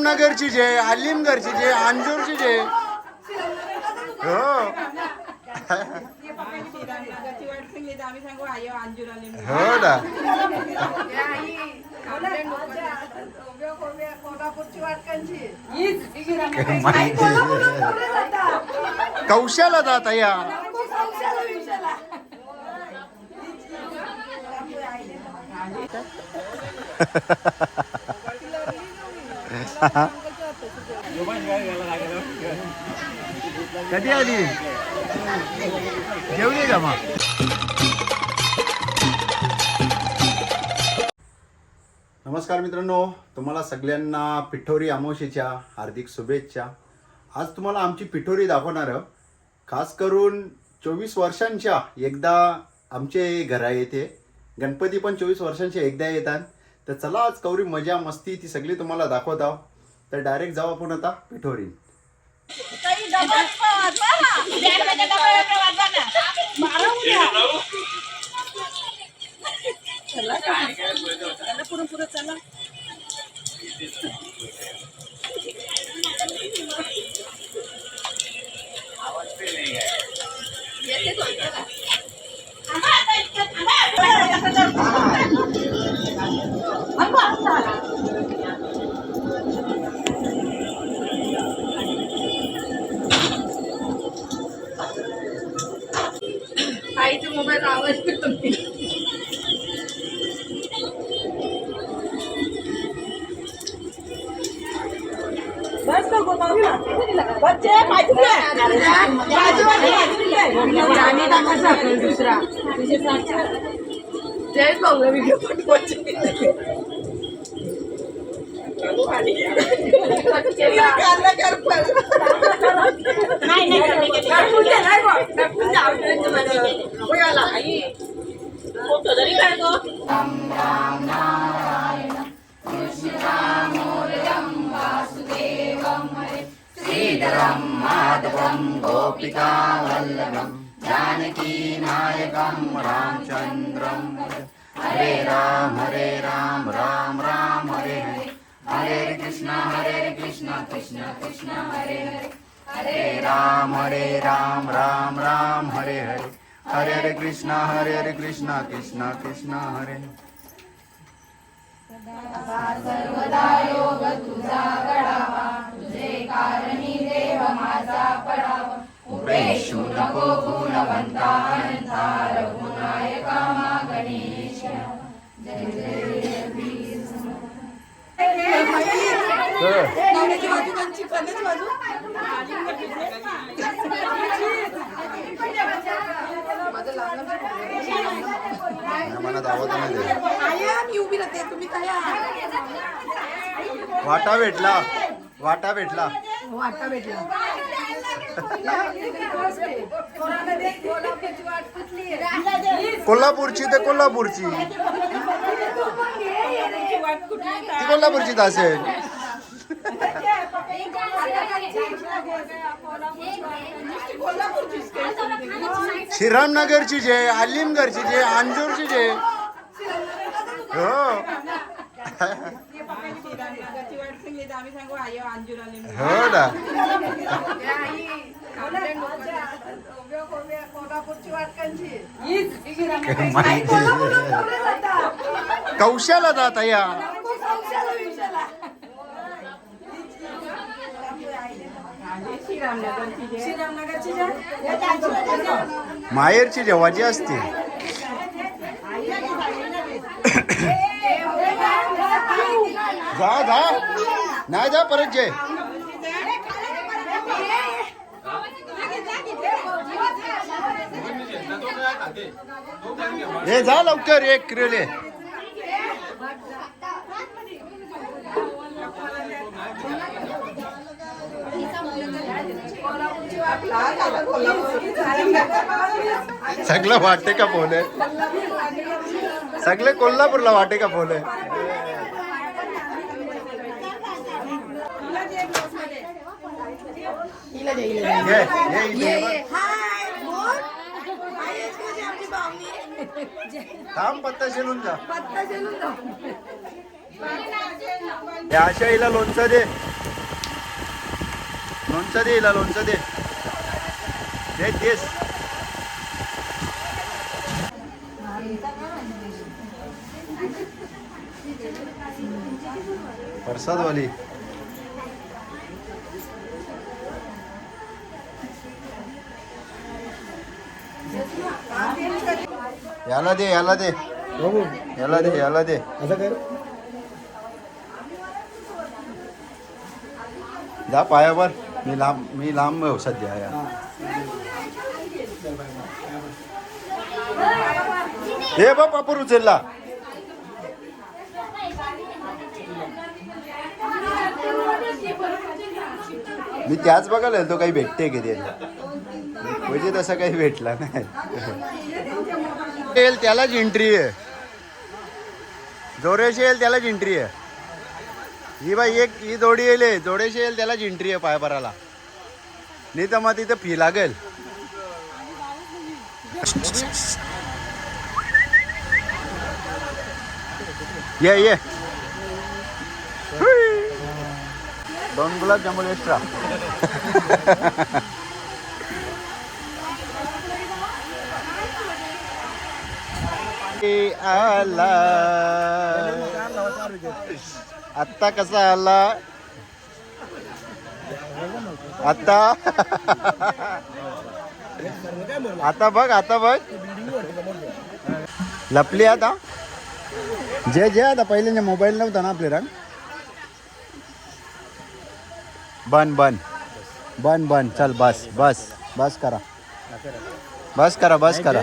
श्रीरामनगरची जे आलिमगरची जे अंजूरची जे. हो. हो ना. कौशाला जात या कधी आली? जेवली का मग? नमस्कार मित्रांनो तुम्हाला सगळ्यांना पिठोरी अमावशीच्या हार्दिक शुभेच्छा. आज तुम्हाला आमची पिठोरी दाखवणार खास करून चोवीस वर्षांच्या एकदा आमचे घरा येते. गणपती पण चोवीस वर्षांचे एकदा येतात. तर चला आज कवरी मजा मस्ती ती सगळी तुम्हाला दाखवत आहोत. तर डायरेक्ट जाऊ आपण आता पिठोरी जय पावला व्हिडिओ पाठवायचे नाही नाही फोटो जरी काढतो गोपिका वल्लभम जानकी नायकम रामचन्द्रं हरे राम हरे राम राम राम हरे हरे। हरे कृष्णा हरे कृष्ण कृष्णा कृष्ण हरे हरे। हरे राम हरे राम राम राम हरे हरे। हरे हरे कृष्ण हरे हरे कृष्ण कृष्ण कृष्ण हरे। उपेशु नको गुणवंता अनंता रघुनायका मा गणेश मला दावत नाही उभी राहते तुम्ही काय वाटा भेटला. वाटा भेटला. वाटा भेटला. कोल्हापूरची ते कोल्हापूरची. ती कोल्हापूरची असेल श्रीरामनगरची जे अलिमगरची जे अंजूरची जे. हो श्रीरामनगरची वाट सांगली तर आम्ही सांगू आयो अंजूर आले म्हणून. हो ना. कौशाला जात या. माहेरची जेव्हाची असते. जा जा. नाही जा परत जे. हे जा लवकर एक क्रिले सगळं वाटते का फोन आहे? सगळे कोल्हापूरला वाटे का फोन आहे? हिला दे हिला ये ये. हाय बोल. हाय पाहुणी थांब पत्ता शेलून जा. पत्ता या आशाईला लोणचं दे. लोणचं दे हिला लोणचं दे. दे देस प्रसादवाली. याला दे याला दे. बघू. याला दे याला दे. असं कर. जा पायावर. मी लांब मी लांब हो सध्या या. हे. बघ पापूर उचलला. मी त्याच बघायला तो काही भेटते की ते. म्हणजे तसं काही भेटला नाही. येईल त्यालाच एंट्री आहे. जोरेशी येईल त्यालाच एंट्री आहे. ही बाई एक ही जोडी येईल जोडेशी येईल त्यालाच एंट्री आहे पायभराला. नाही तर मग तिथं फी लागेल. ये ये. दोन गुलाब गुलाबजामुन एक्स्ट्रा आला आत्ता कसा आला? आता आता बघ आता बघ. लपली आता. जे जे आता पहिले मोबाईल नव्हता ना आपले रंग. बन बन. बन बन. चल बस बस. बस करा. बस करा बस करा.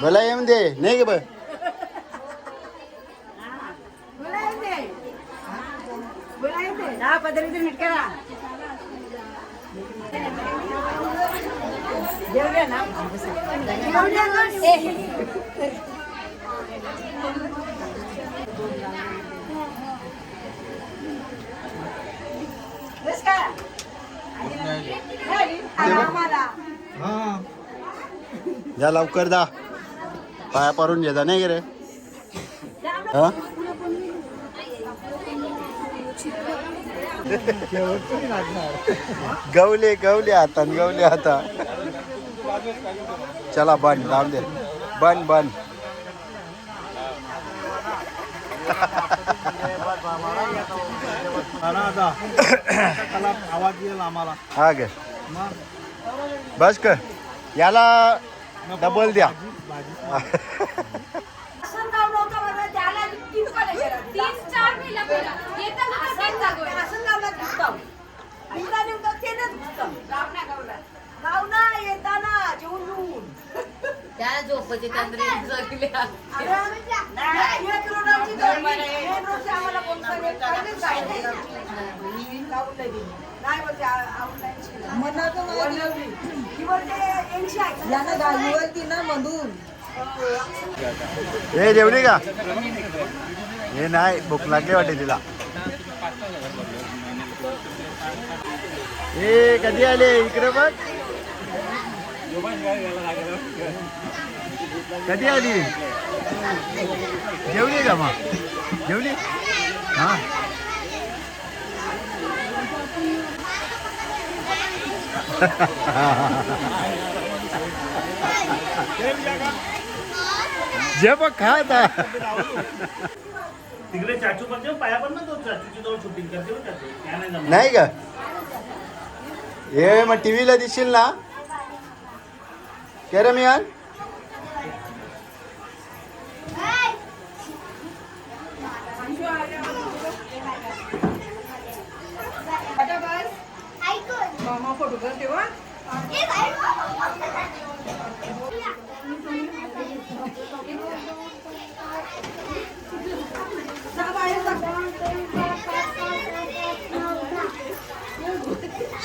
बोला येऊन दे. नाही गे बघ जा लवकर जा. पाया पडून जा नाही गे रे? हा? गवले गवले हातान गवले हाता चला बन जाऊ दे. बन बन आता हा गे. बस कर. याला डबल द्या. तीन चार महिला पहिला येताना तर तेच जागोय. त्या झोपचे तंद्री जगल्या. हे जेवली का? हे नाही भूक लागली वाटते तिला. ए कधी आले? इकडे बघ. कधी आली? जेवली का मग? जेवली? हा. जे बघ खा आता तिकडे चाचू पण पाया पण ना तो चाचूची जवळ शूटिंग करते. त्या नाही जमणार. नाही का हे मग टीव्हीला दिसशील ना के रे फोटो कर तेव्हा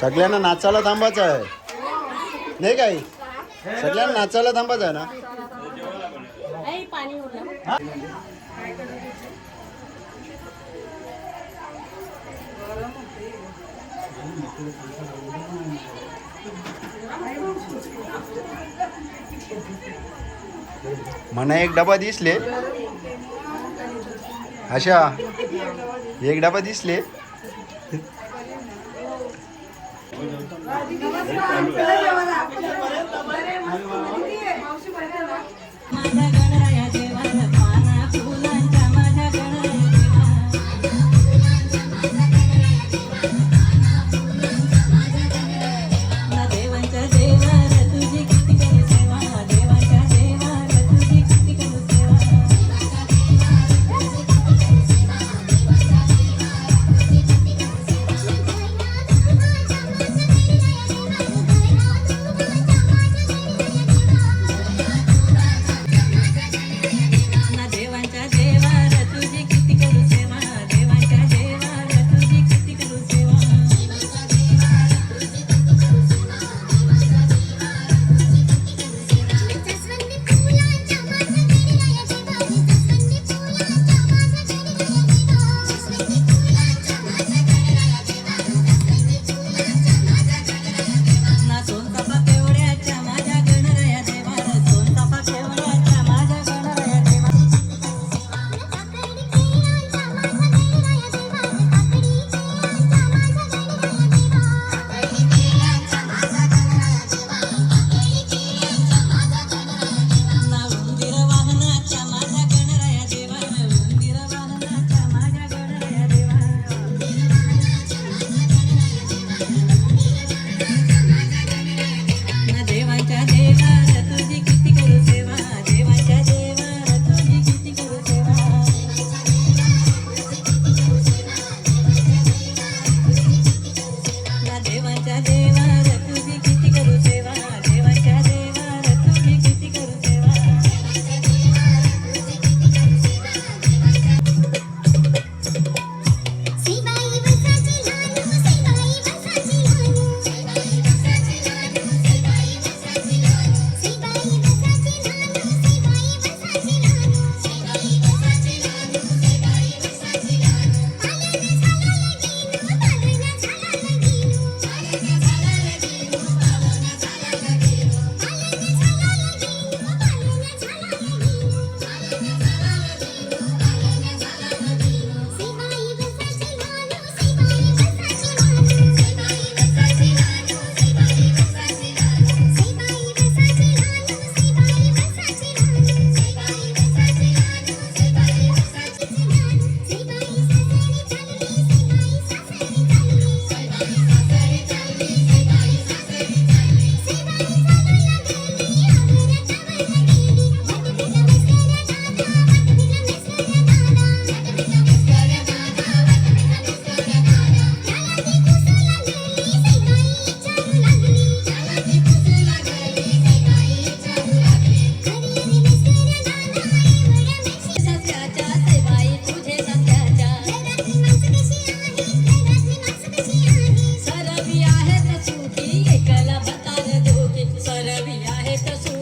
सगळ्यांना नाचायला थांबायचं आहे. नाही काही? सगळ्यांना नाचायला थांबायचं आहे ना? म्हणा एक डबा दिसले. अशा एक डबा दिसले. minha retenção.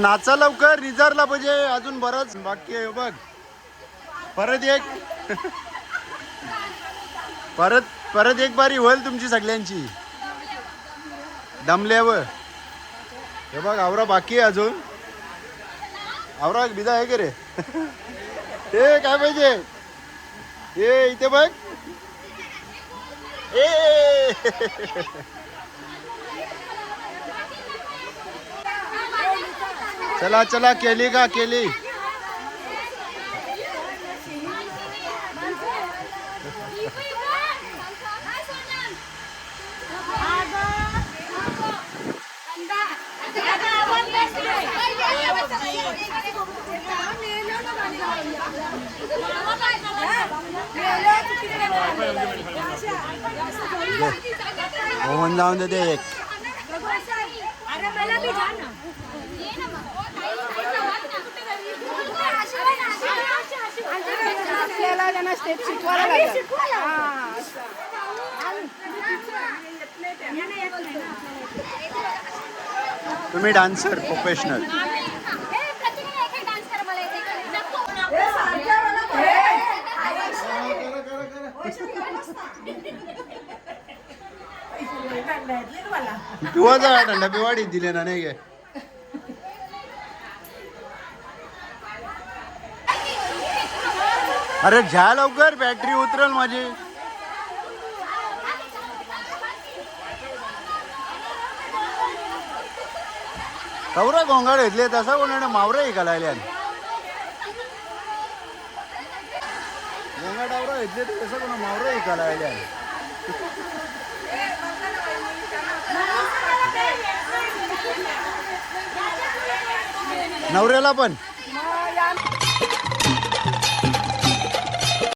नाचा लवकर रिझर्वला पाहिजे. अजून बरंच बाकी आहे. बघ. परत एक. परत परत एक बारी होईल तुमची सगळ्यांची. दमल्यावर. हे बघ आवरा बाकी आहे अजून. आवरा बिदा आहे का रे? हे काय पाहिजे? ए इथे बघ. ए! चला चला केली का केली? ओव्हन लावून देते एक अरे मला बी जा ना ये ना मग स्टेप शिकवायला. लागेल तुम्ही डान्सर प्रोफेशनल पिवाचा थंड पिवाडी दिले ना नाही काय? अरे झ्या लवकर बॅटरी उतरल माझी. कवरा गोंगाळ घेतले तसा कोणा मावरा ऐकायला गोंगाड आवरा घेतले तर तसं कोणा मावरा ऐकायला आल्या नवऱ्याला पण.